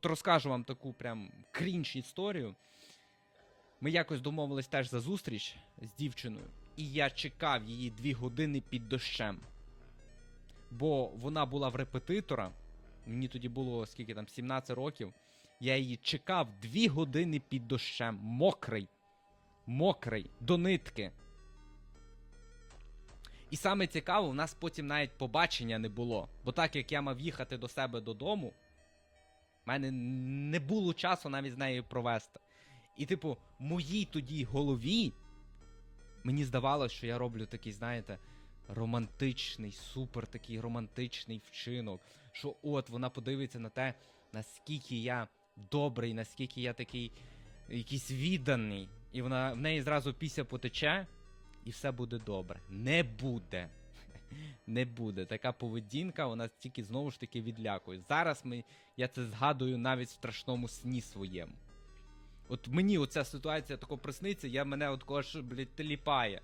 От розкажу вам таку прям крінж історію. Ми якось домовились теж за зустріч з дівчиною, і я чекав її дві години під дощем. Бо вона була в репетитора. Мені тоді було скільки там 17 років. Я її чекав дві години під дощем. Мокрий. Мокрий. До нитки. І саме цікаво, у нас потім навіть побачення не було. Бо так як я мав їхати до себе додому, в мене не було часу навіть з нею провести. І, типу, моїй тоді голові мені здавалося, що я роблю такий, знаєте, романтичний, супер такий романтичний вчинок. Що от вона подивиться на те, наскільки я добрий, наскільки я такий якийсь відданий. І вона в неї зразу після потече, і все буде добре. Не буде. Не буде. Така поведінка, вона тільки знову ж таки відлякує. Зараз ми, я це згадую навіть в страшному сні своєму. От мені оця ситуація тако присниться, я мене от кого ж, блядь, теліпає.